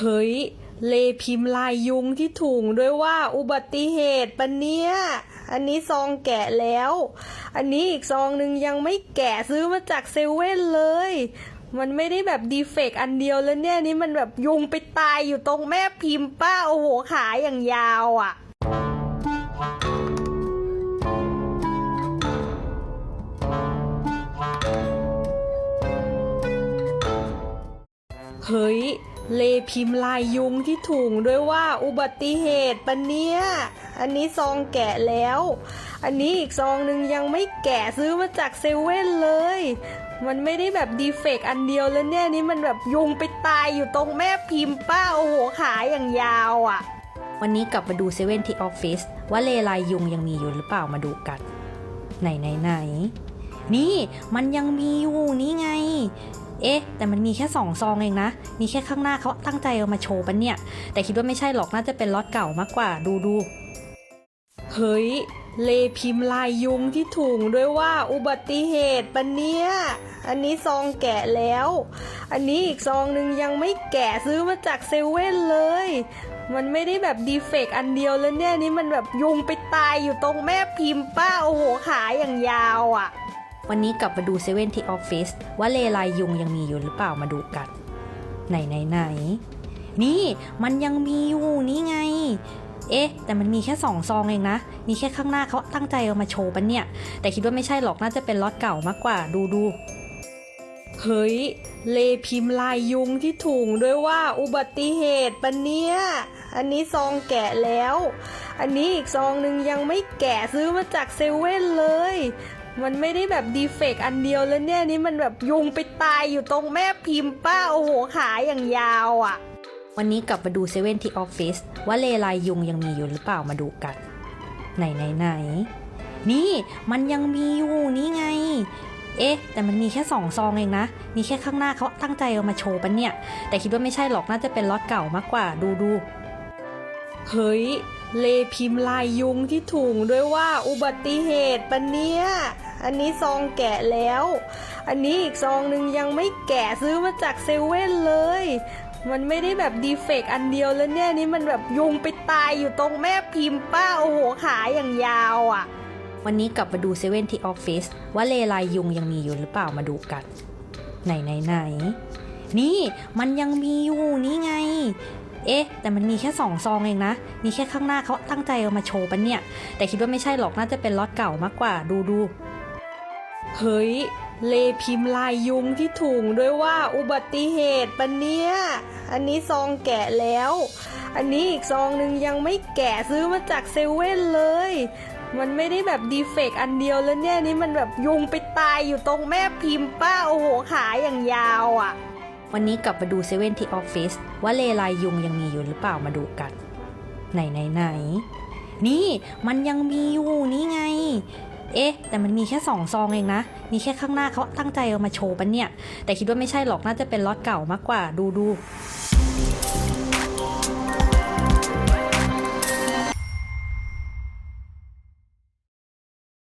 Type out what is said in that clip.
เฮ้ย เลพิมพ์ลายยุงที่ถุงด้วยว่าอุบัติเหตุปะเนี่ย อันนี้ซองแกะแล้ว อันนี้อีกซองหนึ่งยังไม่แกะซื้อมาจากเซเว่นเลย มันไม่ได้แบบดีเฟกต์อันเดียวแล้วเนี่ยนี่มันแบบยุงไปตายอยู่ตรงแม่พิมพ์ป้าโอ้โหขาอย่างยาวอะเฮ้ย เลพิมพ์ลายยุงที่ถุงด้วยว่าอุบัติเหตุปะเนี่ย อันนี้ซองแกะแล้ว อันนี้อีกซองหนึ่งยังไม่แกะซื้อมาจากเซเว่นเลย มันไม่ได้แบบดีเฟกต์อันเดียวแล้วเนี่ยนี่มันแบบยุงไปตายอยู่ตรงแม่พิมพ์ป้าโอ้โหขาอย่างยาวอะ วันนี้กลับมาดูเซเว่นที่ออฟฟิศว่าเลลายยุงยังมีอยู่หรือเปล่ามาดูกัน ไหนไหนไหนนี่มันยังมีอยู่นี่ไง เอ๊ะ แต่มันมีแค่สองซองเองนะ มีแค่ข้างหน้าเขาตั้งใจเอามาโชว์ปะเนี่ย แต่คิดว่าไม่ใช่หรอกน่าจะเป็นล็อตเก่ามากกว่าดูดู เฮ้ย เลพิมพ์ลายยุงที่ถุงด้วยว่าอุบัติเหตุปะเนี่ย อันนี้ซองแกะแล้ว อันนี้อีกซองหนึ่งยังไม่แกะซื้อมาจากเซเว่นเลย มันไม่ได้แบบดีเฟกต์อันเดียวแล้วเนี่ยนี่มันแบบยุงไปตายอยู่ตรงแม่พิมพ์ป้าโอ้โหขาอย่างยาวอะ วันนี้กลับมาดูเซเว่นที่ออฟฟิศว่าเลลายยุงยังมีอยู่หรือเปล่ามาดูกัน ไหนไหนไหนนี่มันยังมีอยู่นี่ไง เอ๊ะ แต่มันมีแค่สองซองเองนะ มีแค่ข้างหน้าเขาตั้งใจเอามาโชว์ปะเนี่ย แต่คิดว่าไม่ใช่หรอกน่าจะเป็นล็อตเก่ามากกว่าดูดูเฮ้ย เลพิมพ์ลายยุงที่ถุงด้วยว่าอุบัติเหตุปะเนี่ย อันนี้ซองแกะแล้ว อันนี้อีกซองหนึ่งยังไม่แกะซื้อมาจากเซเว่นเลย มันไม่ได้แบบดีเฟกต์อันเดียวแล้วเนี่ยนี่มันแบบยุงไปตายอยู่ตรงแม่พิมพ์ป้าโอ้โหขาอย่างยาวอะ วันนี้กลับมาดูเซเว่นที่ออฟฟิศว่าเลลายยุงยังมีอยู่หรือเปล่ามาดูกัน ไหนไหนไหนนี่มันยังมีอยู่นี่ไง เอ๊ะ แต่มันมีแค่สองซองเองนะ มีแค่ข้างหน้าเขาตั้งใจเอามาโชว์ปะเนี่ย แต่คิดว่าไม่ใช่หรอกน่าจะเป็นล็อตเก่ามากกว่าดูดูเฮ้ยเลพิมพ์ลายยุงที่ถุงด้วยว่าอุบัติเหตุปะเนี่ย อันนี้ซองแกะแล้ว อันนี้อีกซองหนึ่งยังไม่แกะซื้อมาจากเซเว่นเลย มันไม่ได้แบบดีเฟกต์อันเดียวแล้วเนี่ยนี่มันแบบยุงไปตายอยู่ตรงแม่พิมพ์ป้าโอ้โหขาอย่างยาวอะ วันนี้กลับมาดูเซเว่นที่ออฟฟิศว่าเลลายยุงยังมีอยู่หรือเปล่ามาดูกัน ไหนไหนไหนนี่มันยังมีอยู่นี่ไง เอ๊ะ แต่มันมีแค่สองซองเองนะมีแค่ข้างหน้าเขาตั้งใจเอามาโชว์ปะเนี่ย แต่คิดว่าไม่ใช่หรอกน่าจะเป็นล็อตเก่ามากกว่า ดูดู เฮ้ย เลพิมพ์ลายยุงที่ถุงด้วยว่าอุบัติเหตุปะเนี่ยอันนี้ซองแกะแล้ว อันนี้อีกซองหนึ่งยังไม่แกะซื้อมาจากเซเว่นเลย มันไม่ได้แบบดีเฟกต์อันเดียวแล้วเนี่ยนี่มันแบบยุงไปตายอยู่ตรงแม่พิมพ์ป้าโอ้โหขาอย่างยาวอะ วันนี้กลับมาดูเซเว่นที่ออฟฟิศว่าเลลายยุงยังมีอยู่หรือเปล่ามาดูกัน ไหนไหนไหนนี่มันยังมีอยู่นี่ไง เอ๊ะ แต่มันมีแค่สองซองเองนะ มีแค่ข้างหน้าเขาตั้งใจเอามาโชว์ปะเนี่ย แต่คิดว่าไม่ใช่หรอกน่าจะเป็นล็อตเก่ามากกว่าดูดู